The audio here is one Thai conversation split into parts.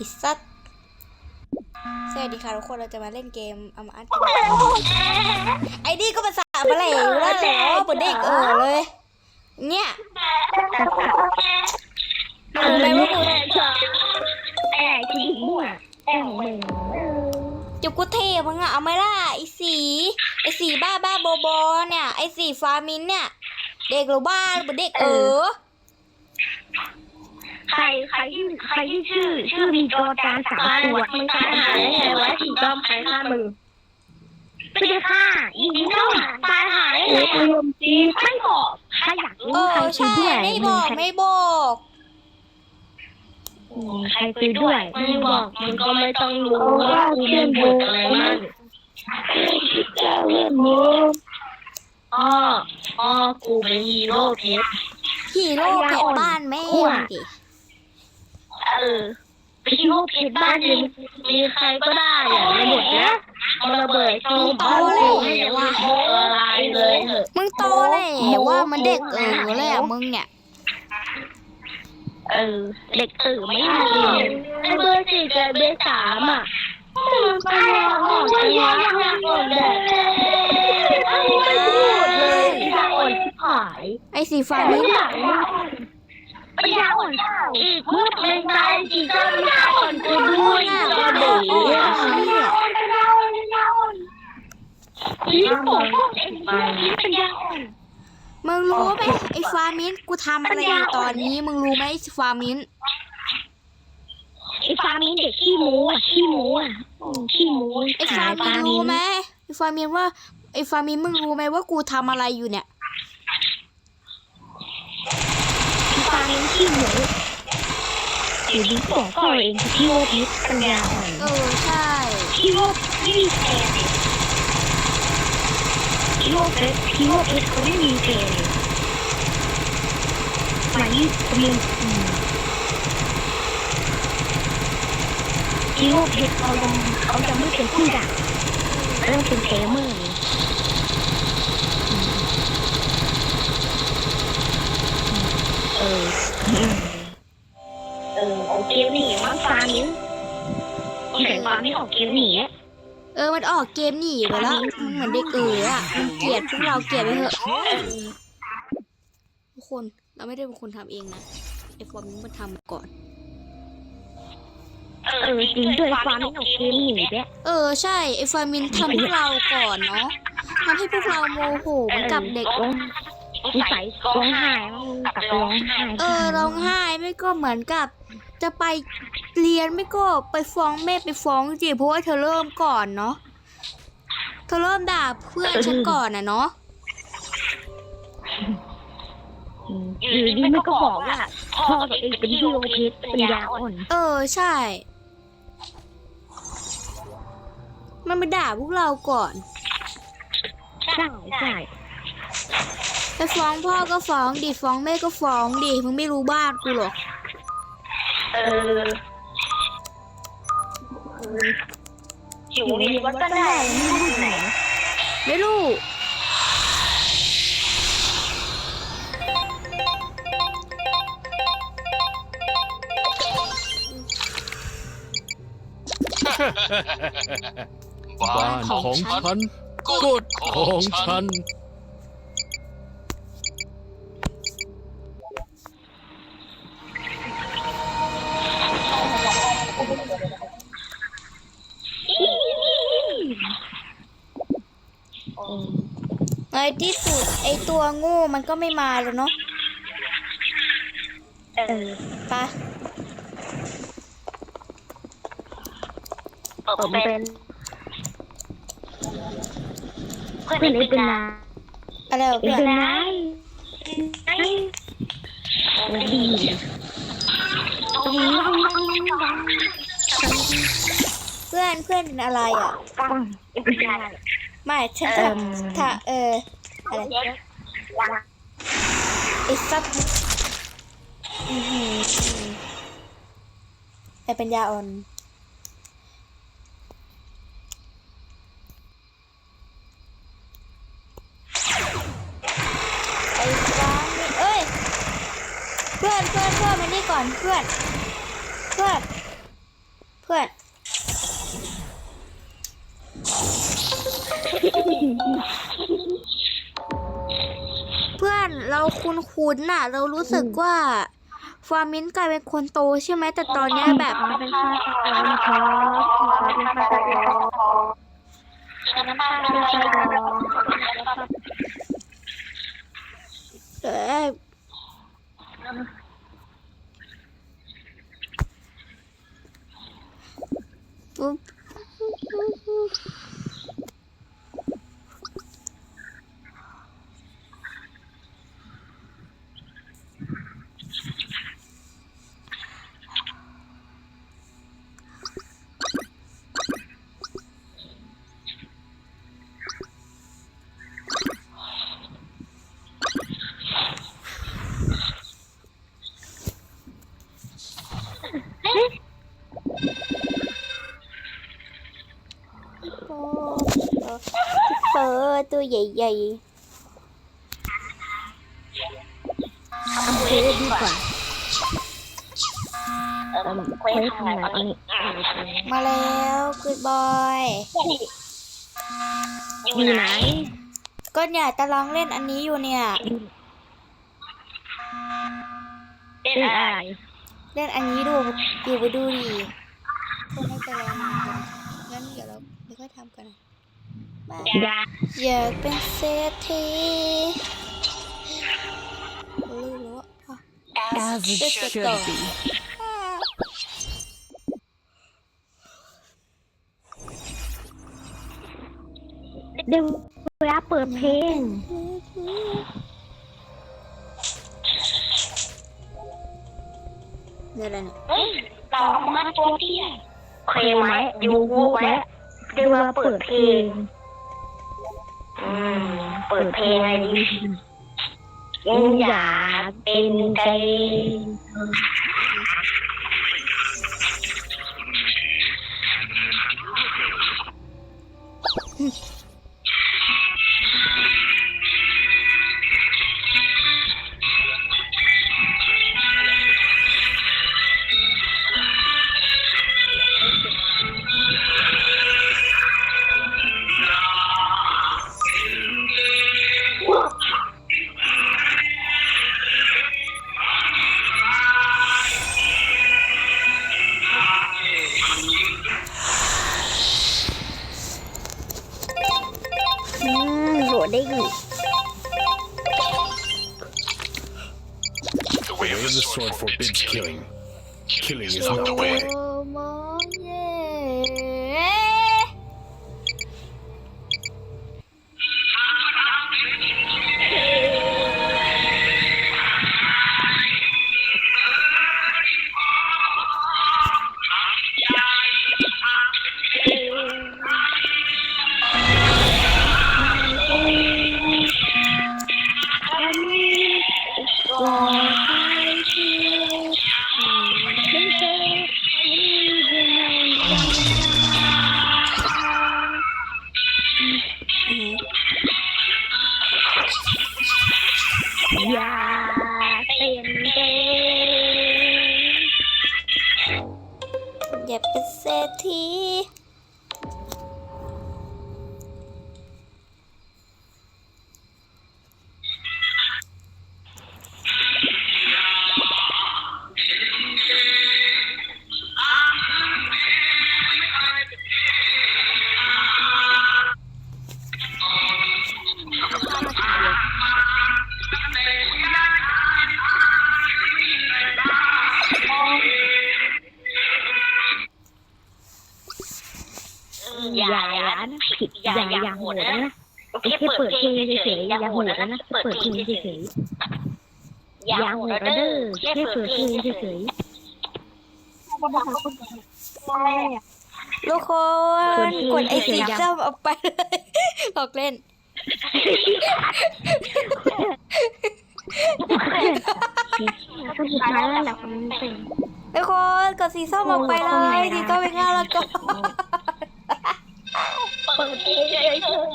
อิสัตสวัสดีค่ะทุกคนเราจะมาเล่นเกมอามาอัดไอ้นี่ก็ภาษาอะไรอยู่แล้วเหรอเหมือนเด็กเออเลย เนี่ยรู้ไหมว่ากูไอ้ที่มั่วไอ้ของมึงจุกกูเทมึงอะเอาไหมล่ะไอ้สีไอ้สีบ้าบ้าบอบเนี่ยไอ้สีฟามินเนี่ย เด็กหรือบ้าเหมือนเด็กเออ ใครใครที่ใครที่ชื่อ ชื่อมีจอจานสามตัวมึงตายหาได้ไงวะถึงจอมใครฆ่ามึงไม่ได้ฆ่ายิงเข้าตายหาได้ไงรวมจีไม่บอกใครอยากรู้เอใครอคุยใช่ด้วยไม่บอกไม่บอกใครคุยด้วยไม่บอกมึงก็ไม่ต้องรู้ว่ากูเล่นบทอะไรมั่งจะเล่นมุกอ๋ออ๋อกูเป็นฮีโร่เพชรฮีโร่เพชรบ้านแม่งดิ เออพี่โมเพชรบ้านมีมีใครก็ได้อะในบทเนี้ยมันระเบิดโจมบ้านกูให้ยังไม่โมอะไรเลยเถอะมึงโตเลยว่ามันเด็กเออเลยอะมึงเนี่ย เออ เด็กตื่นไม่มีไอ้เบอร์สี่กับเบอร์สามอะมันไปอ่อนไปอ่อนอ่อนแบบไม่พูดเลยอ่อนที่หายไอ้สีฟ้าไม่นี่อยากปัญญาอ่อนอีกพูดไม่ได้สิก็ปัญญาอ่อนกูด้วยก็เดี๋ยวนี่บอกพวกเองไปปัญญาอ่อนมึงรู้ไหมไอ้ฟามินกูทำอะไรอยู่ตอนนี้ มึงรู้ไหมไอ้ฟามินไอ้ฟามินเด็กขี้หมูอะขี้หมูอะขี้หมูไอ้ฟามินรู้ไหมไอ้ฟามินว่าไอ้ฟามินมึงรู้ไหมว่ากูทำอะไรอยู่เนี่ย ไอ้ฟามินขี้หมู อยู่ดีบอกพ่อเองที่โมพิษปัญญาอ่อนเออใช่พี่โมไม่มีแฟนพี่โมเพชรพี่โมเพชรเขาไม่มีแฟนสมัยเรียนอืมพี่โมเพชรเขายังเขายังไม่เป็นผู้ดังเริ่มเป็นเทเมอร์เออ เออโอเคนี่มั้งฟามินแต่ฟามินออกเกมหนีอะเออ มันออกเกมหนีไปแล้วมึงเหมือนเด็กเอออะมึงเกลียดพวกเราเกลียดไปเถอะทุกคน เราไม่ได้เป็นคนทำเองนะไอ้ฟามินมันทำมาก่อน เออจริงด้วยฟามินออกเกมหนีเนี่ยเออใช่ไอ้ฟามินทำพวกเราก่อนเนาะทำให้พวกเราโมโหเหมือนกับเด็กนิสัยร้องไห้มั้งกับร้องไห้เออร้องไห้ไม่ก็เหมือนกับ จะไปเรียนไม่ก็ไปฟ้องแม่ไปฟ้องจีเพราะว่าเธอเริ่มก่อนเนาะเธอเริ่มด่าเพื่อนฉันก่อนนะเนาะอยู่ดีมันก็บอกว่าพ่อตัวเองเป็นฮีโร่เพชรเป็นยาอ่อนเออใช่ มันมาด่าพวกเราก่อนใช่ใช่ไปฟ้องพ่อก็ฟ้องดิฟ้องแม่ก็ฟ้องดิมึงไม่รู้บ้านกูหรอก เอออยู่นี่มันก็ได้ไม่รู้ไหนไม่รู้บ้านของฉันกฎของฉัน ในที่สุดไอตัวโงูมันก็ไม่มาแล้วเนาะเออไปะผมเป็นเพื่อนเล็กเป็นนายอะไรวะเป็เพื่อนนนายดีตรงนี้เพื่อนเพื่อนเป็นอะไรอะปังเป็นนาย ไม่ฉันเอิ่จะมถ้าเอออะไรไอ้ซับอื้อหือไอปัญญาอ่อนไอ้ฟ้านี่เอ้ยเพื่อนเพื่อนเพื่อนมานี่ก่อนเพื่อนเพื่อนเพื่อน เราคุ้นๆน่ะ เรารู้สึกว่าฟาร์มินกลายเป็นคนโตใช่ไหมแต่ตอนเนี้ยแบบ เป็นฆาตกรครับเป็นฆาตาตกรเอ้ยปุ๊บ ตัวใหญ่เควสดีกว่าเออเควสทำไมอันนี้ๆมาแล้วกูดบอยอยู่ไหน ก็เนี่ยตารางเล่นอันนี้อยู่เนี่ยเป็นอะไรเล่นอันนี้ดูดูไปดูดิคนให้ไปแล้วนะงั้นเดี๋ยวเราเดี๋ยวก็ทำกันนะ บายยาอยากเป็นเศรษฐีรู้แล้วว่าอะ As it It's a should dog. be. เดี๋ยวเวลาเปิดเพลงเนี่ยอะไรเนี่ยเฮ้ยเรามาตัวเตี้ยเคยไหมยูวูไหมเดี๋ยวเวลาเปิดเพลง อืม เปิดเพลงอะไรดียังอยากเป็นไกอื sword forbids killing. Killing is not the way. ยๆอย่าโหดนะเปิดเพลงเฉยๆอย่าโหดนะเด้อแค่เปิดเพลงเฉยทุกคนกดไอ้สีส้มออกไปเลยออกเล่นๆก็สุดท้ายแล้วแหละคนเป็นทุกคนกดสีส้มออกไปเลยสีส้มเป็นง่ายแล้วก็เปิดเพลงเฉย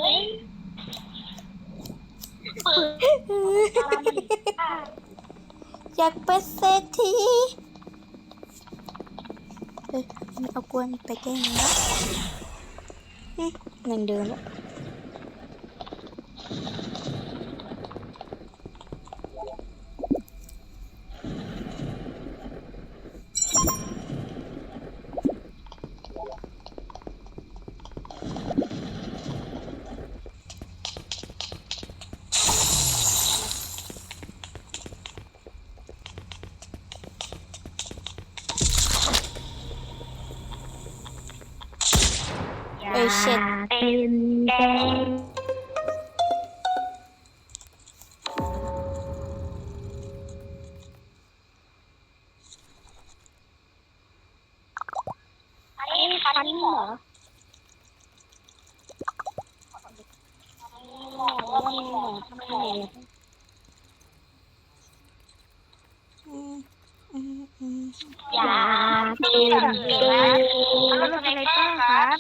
อยากเป็นเศรษฐีเอ้ยเอากวนไปแกล้งนะนั่งเดินแล้ว เช็ดเป็นแดงอันนี้ฟันนี่เหรอหมอหมอหมอทำไมหมออย่าเป็นเกย์แล้วทำไมเป้ครับ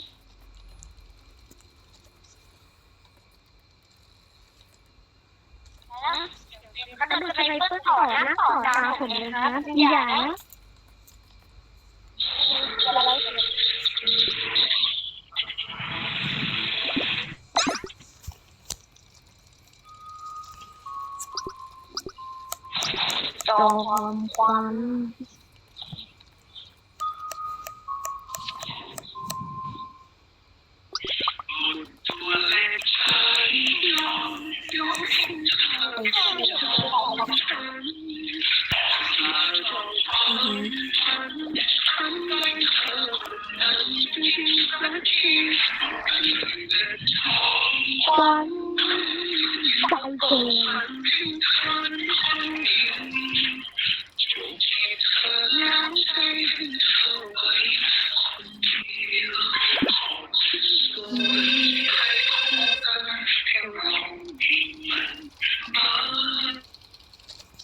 ถ้าดูสไนเปอร์ต่อนะต่อตาผมเลยคะอย่านะจอมควัน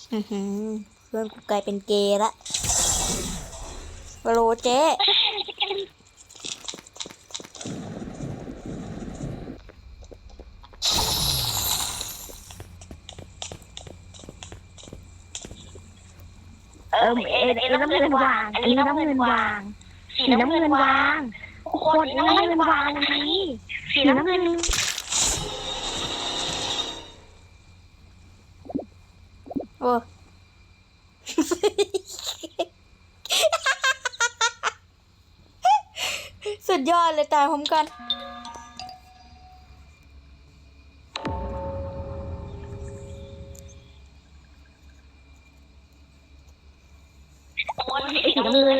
เพื่อนกูกลายเป็นเกย์ละโปรเจ๊เออเอเอน้ำเงินวางอันนี้น้ำเงินวางสีน้ำเงินวางคนน้ำเงินวางอันนี้สีน้ำเงิน โอ้สุดยอดเลยตายพร้อมกันสีน้ำเงิน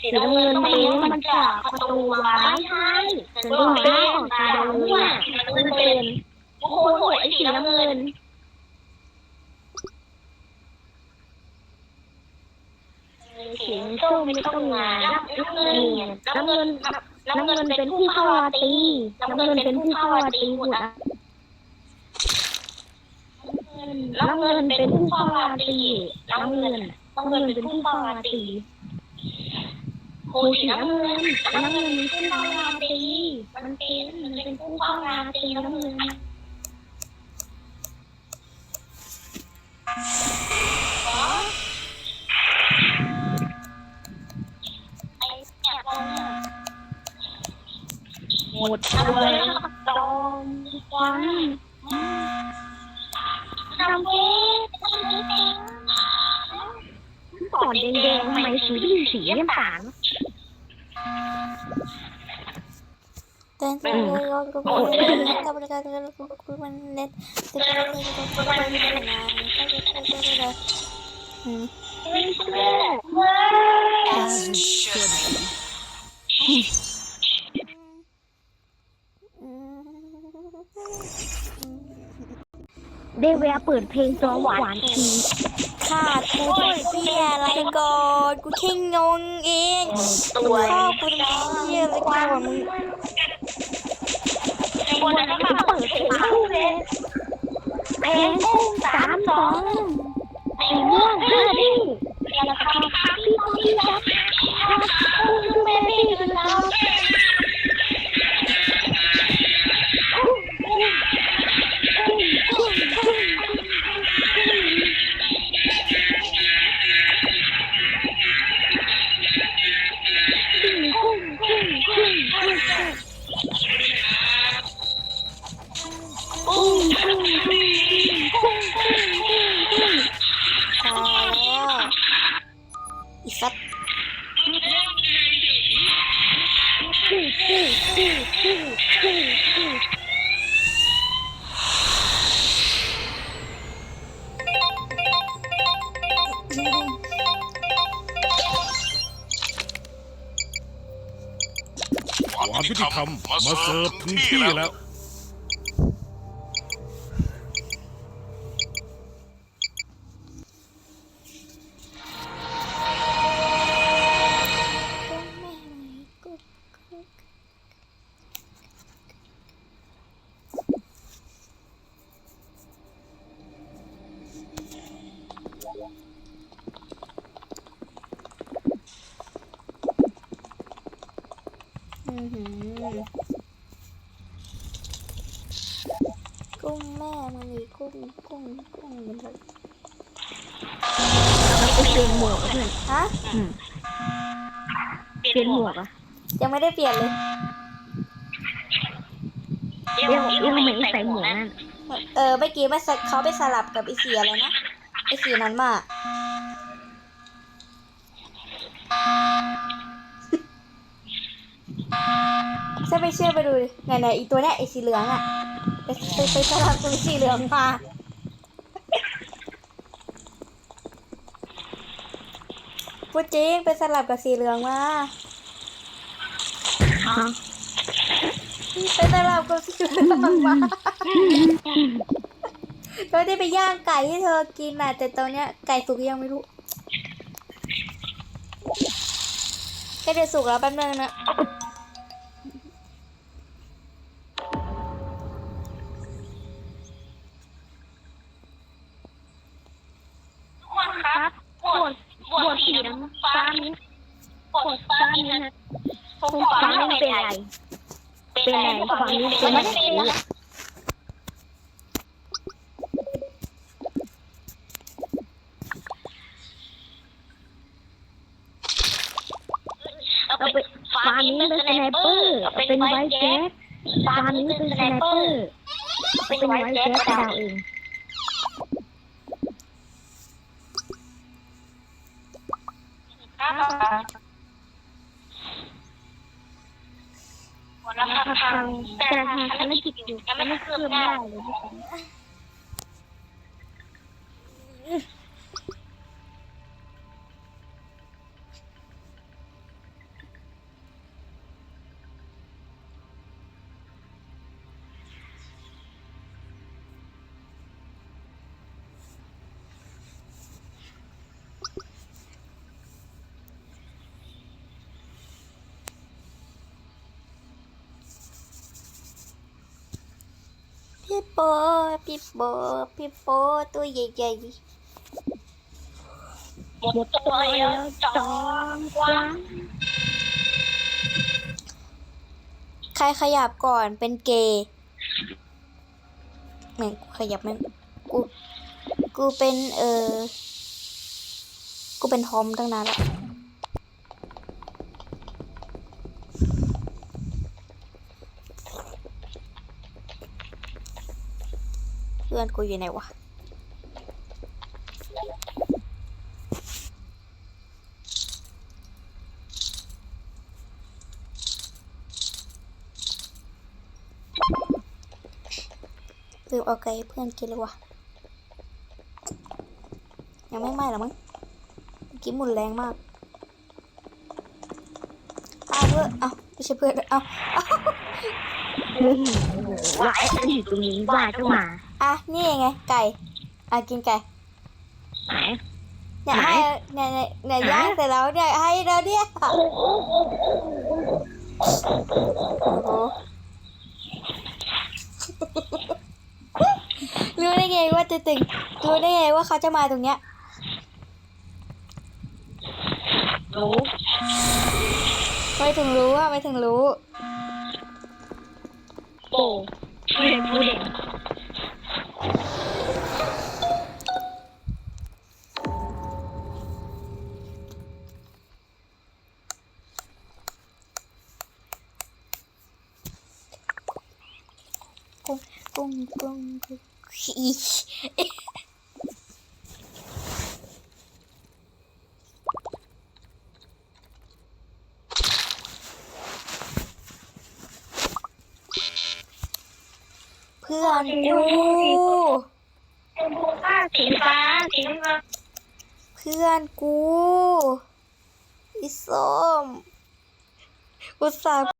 สีน้ำเงินไม่รู้มันจากประตูวางไม่ใช่เป็นตัวแม่ของตาดำเนี่ยมันเป็นโอ้โหไอ้สีน้ำเงิน สีส้มไม่ต้องงานน้ำเงินน้ำเงินน้ำเงินเป็นผู้เข้าราตรีน้ำเงินเป็นผู้เข้าราตรีหมดนะน้ำเงินเป็นผู้เข้าราตรีน้ำเงินน้ำเงินเป็นผู้เข้าราตรีโหสีน้ำเงินน้ำเงินเป็นผู้เข้าราตรีมันเป็นมันเป็นผู้เข้าราตรีน้ำเงิน หมดเลยตอมควันทำเก๊ปอดแดงๆทำไมสีดีสีน้ำตาลแต่แต่เราก็ไม่ได้กับบริการเราคุยมันเน็ตแต่เราไม่ได้คุยมันนานอืม As it should be. ได้เวลาเปิดเพลงจอหวานทีขาดกูด้วยเหี้ยอะไรก่อนกูแค่งงเองตัวพ่อกูทำเหี้ยอะไรก่อนมึงวันนั้นมาเปิดเพลงคู่เลยเพลงกุ้งสามสองสีม่วงห้าดิ้งราคาพี่ต้องพี่ ความยุติธรรมมาเสิร์ฟถึงที่แล้ว กุ้งแม่มันมีกุ้งกุ้งกุ้งมันเลยแล้วก็เปลี่ยนหมวกอะเพื่อนฮะเปลี่ยนหมวกอะยังไม่ได้เปลี่ยนเลยเดี๋ยวเดี๋ยวทำไมใส่หมวกนั่นเออเมื่อกี้มันสเขาไปสลับกับไอสีอะไรนะไอสีนั้นมาถ้ ไม่เชื่อไปดูดิไหนไหนอีตัวเนี้ยไอสีเหลืองอะไปไปไปสลับกับสีเหลืองมาพูดจริงไปสลับกับสีเหลืองมาไปสลับกับสีเหลืองมาเราได้ไปย่างไก่ให้เธอกินน่ะแต่ตอนเนี้ยไก่สุกยังไม่รู้แค่เดี๋ยวสุกแล้วแป๊บนึงนะ รฟ้านี้เป็นอะไรเอาไปฟานี้เป็นสไนเปอร์เอาเป็นไวท์แจ็คฟานี้เป็นสไนเปอร์เป็นไวท์แจ็คดาวเอง อยู่ยังไม่คืบหน้าเลยพี่แสง พี่โปพี่โปพี่โปตัวใหญ่หมดตัวแล้วจองกว้างใครขยับก่อนเป็นเกย์แม่งกูขยับมันกู กูเป็นเออ กูเป็นทอมตั้งนานแล้ว อนกูอยู่ไหนวะลืมเอาไก่ให้เพื่อนกินเลยวะยังไม่ไหม้หรอมั้งกี้หมุนแรงมากเอาเพื่อนเอาไม่ใช่เพื่อนเอาเอาว่าไอ้อันอยู่ตรงนี้ว่าเจ้าหมา อะนี่ไงไก่อะกินไก่ไหน เนี่ยไหน ให้เนี่ยเนี่ยเนี่ยย่างเสร็จแล้วเนี่ยให้แล้วเนี่ยโอ้โหรู้ได้ไงว่าจะถึงรู้ได้ไงว่าเขาจะมาตรงเนี้ยรู้ไม่ถึงรู้อะไม่ถึงรู้โป่ผู้เด่นผู้เด่นกุ้ กุ้งกุ้งกุ้งเพื่อนดูเป็นบูป้าสีฟ้าสีฟ้าเพื่อนกูอีส้มอุตส่า